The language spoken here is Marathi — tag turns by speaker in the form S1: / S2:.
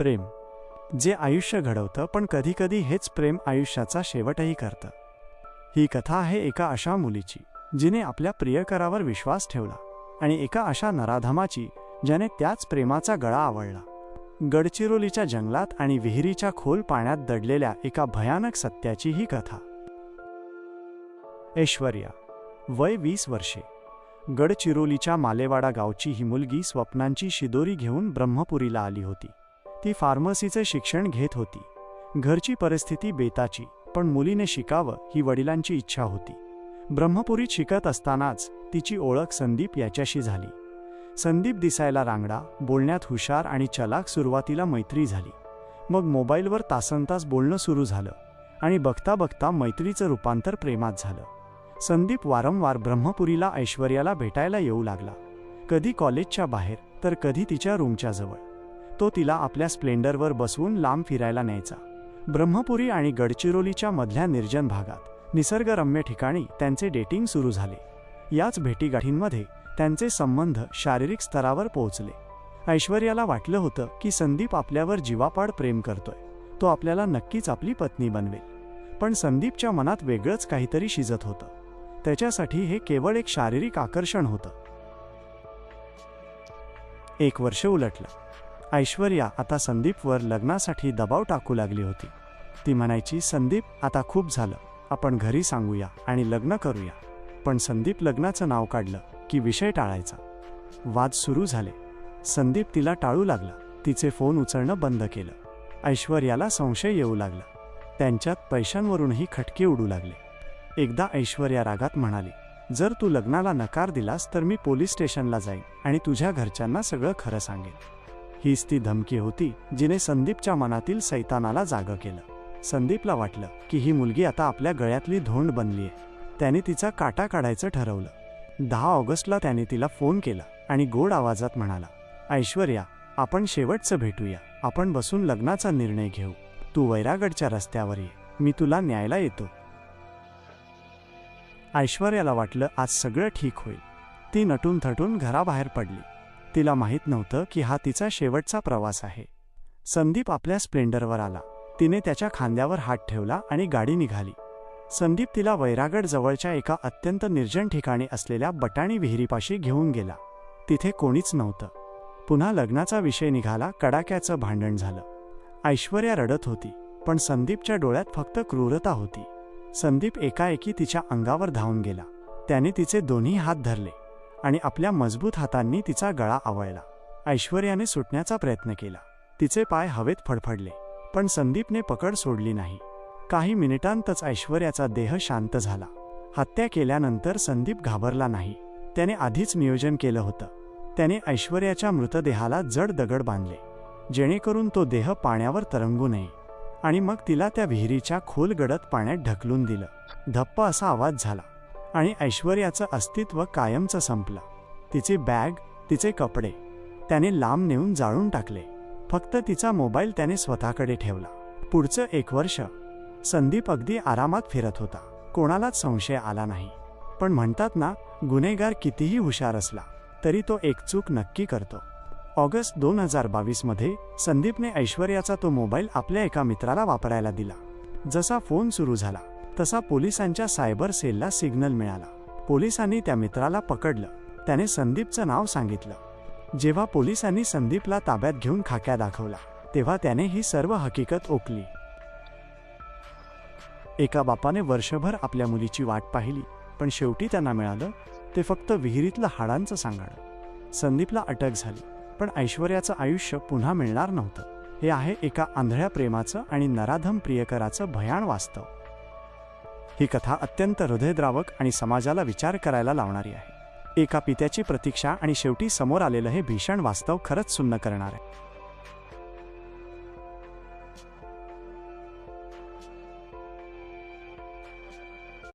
S1: प्रेम. जे आयुष्य घडवतं पण कधीकधी हेच प्रेम आयुष्याचा शेवटही करतं. ही कथा आहे एका अशा मुलीची जिने आपल्या प्रियकरावर विश्वास ठेवला आणि एका अशा नराधमाची ज्याने त्याच प्रेमाचा गळा आवळला. गडचिरोलीच्या जंगलात आणि विहिरीच्या खोल पाण्यात दडलेल्या एका भयानक सत्याची ही कथा. ऐश्वर्या वय वीस वर्षे. गडचिरोलीच्या मालेवाडा गावची ही मुलगी स्वप्नांची शिदोरी घेऊन ब्रह्मपुरीला आली होती. ती फार्मसीचे शिक्षण घेत होती. घरची परिस्थिती बेताची पण मुलीने शिकावं ही वडिलांची इच्छा होती. ब्रह्मपुरीत शिकत असतानाच तिची ओळख संदीप याच्याशी झाली. संदीप दिसायला रांगडा बोलण्यात हुशार आणि चलाक सुरुवातीला मैत्री झाली. मग मोबाईलवर तासनतास बोलणं सुरू झालं आणि बघता बघता मैत्रीचं रूपांतर प्रेमात झालं. संदीप वारंवार ब्रह्मपुरीला ऐश्वर्याला भेटायला येऊ लागला. कधी कॉलेजच्या बाहेर तर कधी तिच्या रूमच्या जवळ. तो तिला आपल्या स्प्लेंडरवर बसवून लांब फिरायला न्यायचा. ब्रह्मपुरी आणि गडचिरोलीच्या मधल्या निर्जन भागात निसर्गरम्य ठिकाणी त्यांचे डेटिंग सुरू झाले. याच भेटीगाठींमध्ये त्यांचे संबंध शारीरिक स्तरावर पोहोचले. ऐश्वर्याला वाटलं होतं की संदीप आपल्यावर जीवापाड प्रेम करतोय. तो आपल्याला नक्कीच आपली पत्नी बनवेल. पण संदीपच्या मनात वेगळंच काहीतरी शिजत होतं. त्याच्यासाठी हे केवळ एक शारीरिक आकर्षण होतं. एक वर्ष उलटलं. ऐश्वर्या आता संदीपवर लग्नासाठी दबाव टाकू लागली होती. ती म्हणायची संदीप आता खूप झालं. आपण घरी सांगूया आणि लग्न करूया. पण संदीप लग्नाचं नाव काढलं की विषय टाळायचा. वाद सुरू झाले. संदीप तिला टाळू लागला. तिचे फोन उचलणं बंद केलं. ऐश्वर्याला संशय येऊ लागला. त्यांच्यात पैशांवरूनही खटके उडू लागले. एकदा ऐश्वर्या रागात म्हणाली जर तू लग्नाला नकार दिलास तर मी पोलीस स्टेशनला जाईन आणि तुझ्या घरच्यांना सगळं खरं सांगेन. हीच ती धमकी होती जिने संदीपच्या मनातील सैतानाला जागं केलं. संदीपला वाटलं की ही मुलगी आता आपल्या गळ्यातली धोंड बनलीय. त्याने तिचा काटा काढायचं ठरवलं. दहा ऑगस्टला त्याने तिला फोन केला आणि गोड आवाजात म्हणाला ऐश्वर्या आपण शेवटचं भेटूया. आपण बसून लग्नाचा निर्णय घेऊ. तू वैरागडच्या रस्त्यावर ये. मी तुला न्यायला येतो. ऐश्वर्याला वाटलं आज सगळं ठीक होईल. ती नटून थटून घराबाहेर पडली. तिला माहीत नव्हतं की हा तिचा शेवटचा प्रवास आहे. संदीप आपल्या स्प्लेंडरवर आला. तिने त्याच्या खांद्यावर हात ठेवला आणि गाडी निघाली. संदीप तिला वैरागड जवळच्या एका अत्यंत निर्जन ठिकाणी असलेल्या बटाणी विहिरीपाशी घेऊन गेला. तिथे कोणीच नव्हतं. पुन्हा लग्नाचा विषय निघाला कडाक्याचं भांडण झालं. ऐश्वर्या रडत होती पण संदीपच्या डोळ्यात फक्त क्रूरता होती. संदीप एकाएकी तिच्या अंगावर धावून गेला. त्याने तिचे दोन्ही हात धरले. आणि आपल्या मजबूत हातांनी तिचा गळा आवळला. ऐश्वर्याने सुटण्याचा प्रयत्न केला. तिचे पाय हवेत फडफडले पण संदीपने पकड सोडली नाही. काही मिनिटांतच ऐश्वर्याचा देह शांत झाला. हत्या केल्यानंतर संदीप घाबरला नाही. त्याने आधीच नियोजन केलं होतं. त्याने ऐश्वर्याच्या मृतदेहाला जड दगड बांधले जेणेकरून तो देह पाण्यावर तरंगू नये. आणि मग तिला त्या विहिरीच्या खोल गडद पाण्यात ढकलून दिलं. धप्प असा आवाज झाला. आणि ऐश्वर्याचं अस्तित्व कायमचं संपलं. तिची बॅग तिचे कपडे त्याने लांब नेऊन जाळून टाकले. फक्त तिचा मोबाईल त्याने स्वतःकडे ठेवला. पुढचं एक वर्ष संदीप अगदी आरामात फिरत होता. कोणालाच संशय आला नाही. पण म्हणतात ना गुन्हेगार कितीही हुशार असला तरी तो एक चूक नक्की करतो. ऑगस्ट दोन हजार बावीसमध्ये संदीपने ऐश्वर्याचा तो मोबाईल आपल्या एका मित्राला वापरायला दिला. जसा फोन सुरू झाला तसा पोलिसांच्या सायबर सेलला सिग्नल मिळाला. पोलिसांनी त्या मित्राला पकडलं. त्याने संदीपचं नाव सांगितलं. जेव्हा पोलिसांनी संदीपला ताब्यात घेऊन खाक्या दाखवला तेव्हा त्याने ही सर्व हकीकत ओकली. एका बापाने वर्षभर आपल्या मुलीची वाट पाहिली पण शेवटी त्यांना मिळालं ते फक्त विहिरीतलं हाडांचं सांगाडं. संदीपला अटक झाली पण ऐश्वर्याचं आयुष्य पुन्हा मिळणार नव्हतं. हे आहे एका आंधळ्या प्रेमाचं आणि नराधम प्रियकराचं भयाण वास्तव. ही कथा अत्यंत हृदयद्रावक आणि समाजाला विचार करायला लावणारी आहे. एका पित्याची प्रतीक्षा आणि शेवटी समोर आलेलं हे भीषण वास्तव खरंच सुन्न करणार आहे.